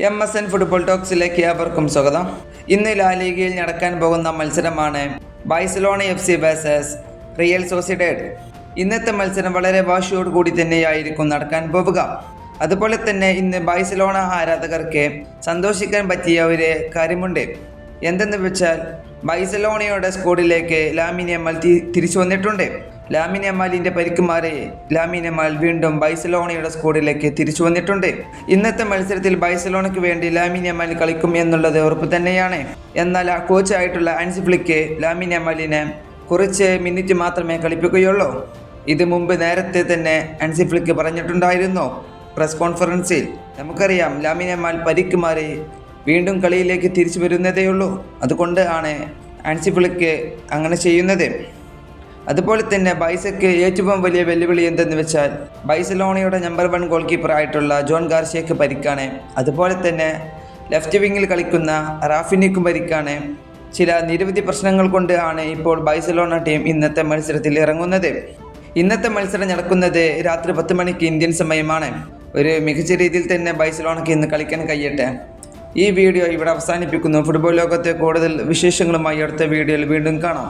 M S N football ടോക്സിലേക്ക് ഏവർക്കും സ്വാഗതം. ഇന്ന് ലാ ലീഗയിൽ നടക്കാൻ പോകുന്ന മത്സരമാണ് Barcelona F C versus Real Sociedad ഇന്നത്തെ മത്സരം വളരെ വാശിയോട് കൂടി തന്നെയായിരിക്കും നടക്കാൻ പോവുക. അതുപോലെ തന്നെ ഇന്ന് ബൈസലോണ ആരാധകർക്ക് സന്തോഷിക്കാൻ പറ്റിയ ഒരു കാര്യമുണ്ട്. എന്തെന്ന് വെച്ചാൽ ബൈസലോണയുടെ സ്കോഡിലേക്ക് തി- തിരിച്ചു വന്നിട്ടുണ്ട്. ലാമിൻ പരിക്കുമാരെ യമാൽ വീണ്ടും ബൈസലോണയുടെ സ്കോഡിലേക്ക് തിരിച്ചു വന്നിട്ടുണ്ട്. ഇന്നത്തെ മത്സരത്തിൽ ബൈസലോണയ്ക്ക് വേണ്ടി ലാമിൻ യമാൽ കളിക്കും എന്നുള്ളത് ഉറപ്പ് തന്നെയാണ്. എന്നാൽ ആ കോച്ചായിട്ടുള്ള അൻസിഫ്ലിക്ക് ലാമിനെമാലിനെ കുറച്ച് മിനിറ്റ് മാത്രമേ കളിപ്പിക്കുകയുള്ളൂ. ഇത് മുമ്പ് നേരത്തെ തന്നെ അൻസിഫ്ലിക്ക് പറഞ്ഞിട്ടുണ്ടായിരുന്നു. പ്രസ് കോൺഫറൻസിൽ നമുക്കറിയാം ലാമിൻ പരിക്കുമാരെ വീണ്ടും കളിയിലേക്ക് തിരിച്ചു വരുന്നതേയുള്ളൂ. അതുകൊണ്ട് ആണ് അൻസിഫ്ലിക്ക് അങ്ങനെ ചെയ്യുന്നത്. അതുപോലെ തന്നെ ബൈസക്ക് ഏറ്റവും വലിയ വെല്ലുവിളി എന്തെന്ന് വെച്ചാൽ ബൈസലോണയുടെ നമ്പർ വൺ ഗോൾ കീപ്പർ ആയിട്ടുള്ള ജോൺ ഗാർഷ്യക്ക് പരിക്കാണ്. അതുപോലെ തന്നെ ലെഫ്റ്റ് വിങ്ങിൽ കളിക്കുന്ന റാഫിനിക്കും പരിക്കാണ്. ചില നിരവധി പ്രശ്നങ്ങൾ കൊണ്ട് ആണ് ഇപ്പോൾ ബൈസലോണ ടീം ഇന്നത്തെ മത്സരത്തിൽ ഇറങ്ങുന്നത്. ഇന്നത്തെ മത്സരം നടക്കുന്നത് രാത്രി പത്ത് മണിക്ക് ഇന്ത്യൻ സമയമാണ്. ഒരു മികച്ച രീതിയിൽ തന്നെ ബൈസലോണയ്ക്ക് ഇന്ന് കളിക്കാൻ കഴിയട്ടെ. ഈ വീഡിയോ ഇവിടെ അവസാനിപ്പിക്കുന്നു. ഫുട്ബോൾ ലോകത്തെ കൂടുതൽ വിശേഷങ്ങളുമായി അടുത്ത വീഡിയോയിൽ വീണ്ടും കാണാം.